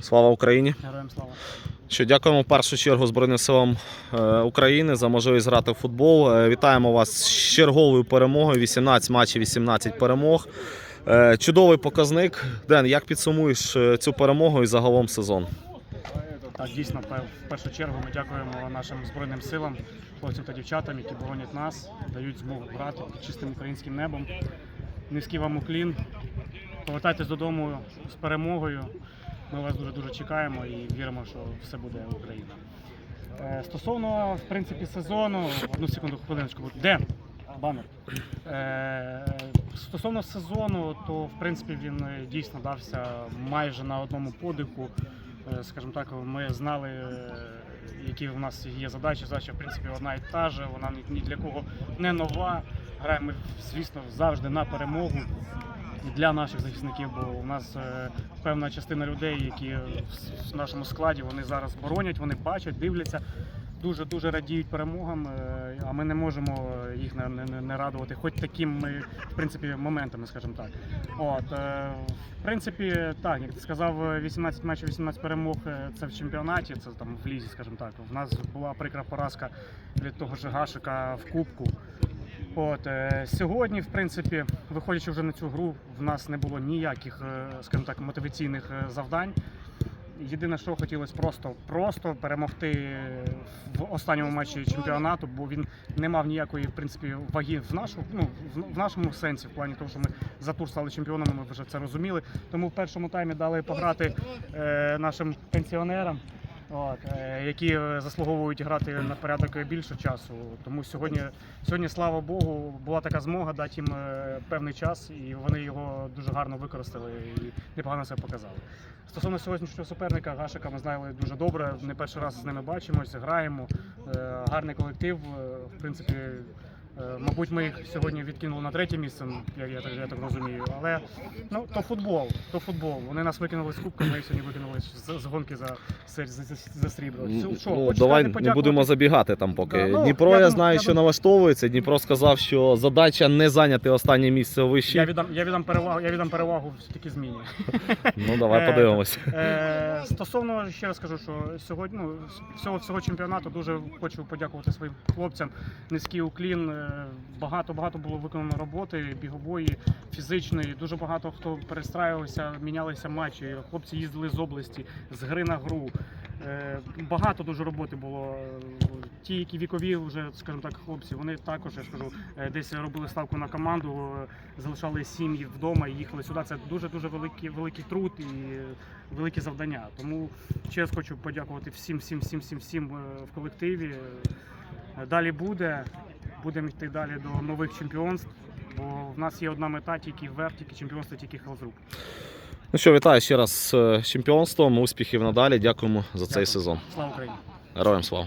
Слава Україні! Героям слава. Що дякуємо в першу чергу Збройним силам е, України за можливість грати в футбол. Е, Вітаємо вас з черговою перемогою. 18 матчів, 18 перемог. Е, Чудовий показник. Ден, як підсумуєш цю перемогу і загалом сезон? Так, дійсно, в першу чергу ми дякуємо нашим збройним силам, хлопцям та дівчатам, які боронять нас, дають змогу грати під чистим українським небом. Низький вам уклін. Повертайтесь додому з перемогою. Ми вас дуже дуже чекаємо і віримо, що все буде Україна. Е, Стосовно в принципі сезону, одну секунду, хвилиночку, де банер? Е, Стосовно сезону, то в принципі він е, дійсно дався майже на одному подиху. Скажімо так, ми знали, які в нас є задачі. Задача, в принципі, одна і та же, вона ні для кого не нова. Граємо, звісно, завжди на перемогу для наших захисників, бо у нас е, певна частина людей, які в- нашому складі, вони зараз боронять, вони бачать, дивляться. Дуже дуже радіють перемогам, е, а ми не можемо їх не, радувати, хоч такими в принципі моментами, скажімо так. От е, в принципі, так як ти сказав, 18 матчів, 18 перемог е, це в чемпіонаті, це там в лізі, скажімо так. В нас була прикра поразка від того ж Гашика в кубку. От е, сьогодні, в принципі, виходячи вже на цю гру, в нас не було ніяких, е, скажімо так, мотиваційних е, завдань. Єдине, що хотілося просто, просто перемогти в останньому матчі чемпіонату, бо він не мав ніякої в принципі ваги в нашу, ну в нашому сенсі, в плані того, що ми за тур стали чемпіонами, ми вже це розуміли. Тому в першому таймі дали пограти е, нашим пенсіонерам. От, е, які е, заслуговують грати на порядок більше часу. Тому сьогодні, сьогодні, слава Богу, була така змога дати їм е, певний час, і вони його дуже гарно використали і непогано себе показали. Стосовно сьогоднішнього суперника, Гашика ми знали дуже добре. Не перший раз з ними бачимося, граємо. Гарний колектив. В принципі, мабуть, ми їх сьогодні відкинули на третє місце, ну, я, так, я так розумію. Але ну, то футбол, то футбол. Вони нас викинули з кубка, ми їх сьогодні викинули з, з гонки за, за, за, за срібло. Все, що, Ну, давай не будемо забігати там поки. Да, ну, Дніпро, я я, знаю, я що дум- налаштовується. Дніпро сказав, що задача не зайняти останнє місце у Я віддам, я віддам перевагу, я віддам перевагу все-таки зміні. Ну давай Е, подивимося. Е, стосовно ще раз скажу, що сьогодні ну, всього всього чемпіонату дуже хочу подякувати своїм хлопцям. Низький уклін. Е, Багато багато було виконано роботи, бігової, фізичної. Дуже багато хто перестраювався, мінялися матчі. Хлопці їздили з області, з гри на гру. Е, Багато дуже роботи було. Ті, які вікові, вже скажімо так, хлопці, вони також я скажу, е, десь робили ставку на команду, е, залишали сім'ї вдома і їхали сюди. Це дуже дуже великий, великий труд і великі завдання. Тому раз хочу подякувати всім, всім, всім, всім, всім в колективі. Далі буде. Будемо йти далі до нових чемпіонств. Бо в нас є одна мета, тільки вверх, тільки чемпіонство, тільки хелзрук. Ну що, вітаю ще раз з чемпіонством. Успіхів надалі. Дякуємо за цей Дякую. сезон. Слава Україні! Героям слава.